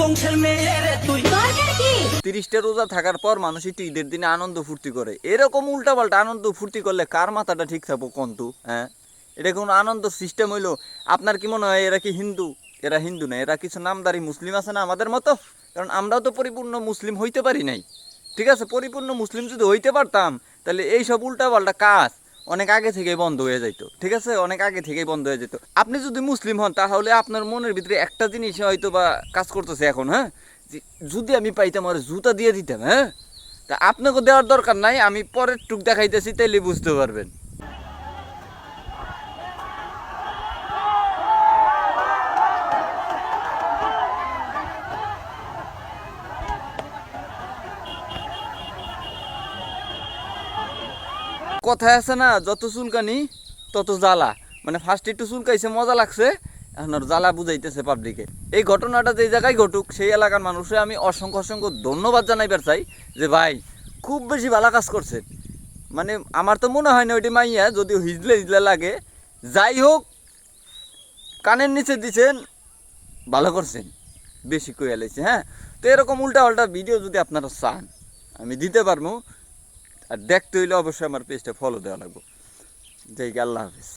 বংশের মেয়ে তুই। তিরিশটা রোজা থাকার পর মানুষ একটু ঈদের দিনে আনন্দ ফুর্তি করে। এরকম উল্টাপাল্টা আনন্দ ফুর্তি করলে কার মাথাটা ঠিক থাকব কন্তু হ্যাঁ? এটা কোনো আনন্দ সিস্টেম হইল? আপনার কি মনে হয় এরা কি হিন্দু? এরা হিন্দু না এরা কিছু নামদারি মুসলিম আছে না আমাদের মতো? কারণ আমরাও তো পরিপূর্ণ মুসলিম হইতে পারি নাই। ঠিক আছে? পরিপূর্ণ মুসলিম যদি হইতে পারতাম তাহলে এই সব উল্টাপাল্টা কাজ অনেক আগে থেকেই বন্ধ হয়ে যাইতো, ঠিক আছে? অনেক আগে থেকেই বন্ধ হয়ে যেত। আপনি যদি মুসলিম হন, তাহলে আপনার মনের ভিতরে একটা জিনিস হয়তো বা কাজ করতেছে এখন হ্যাঁ? যদি আমি পাইতাম আর জুতা দিয়ে দিতাম হ্যাঁ? তা আপনাকে দেওয়ার দরকার নাই, আমি পরের টুক দেখাইতেছি, তাইলে বুঝতে পারবেন। কথায় আছে না, যত চুলকানি, তত জ্বালা। মানে ফার্স্ট একটু চুলকাইছে, মজা লাগছে, এখন আর জ্বালা বুঝাইতেছে পাবলিকে এই ঘটনাটা যে জায়গায় ঘটুক, সেই এলাকার মানুষে আমি অসংখ্য অসংখ্য ধন্যবাদ জানাইবার চাই যে ভাই, খুব বেশি ভালো কাজ করছেন মানে আমার তো মনে হয় না ওইটি মাইয়া যদি হিজলে হিজলে লাগে, যাই হোক, কানের নিচে দিছেন, ভালো করছেন। বেশি কইয়া লাইছে হ্যাঁ? তো এরকম উল্টা পাল্টা ভিডিও যদি আপনারা চান, আমি দিতে পারব। আর দেখতে হইলে অবশ্যই আমার পেজটা ফলো দেওয়া লাগবো। যাই আল্লাহ হাফিজ।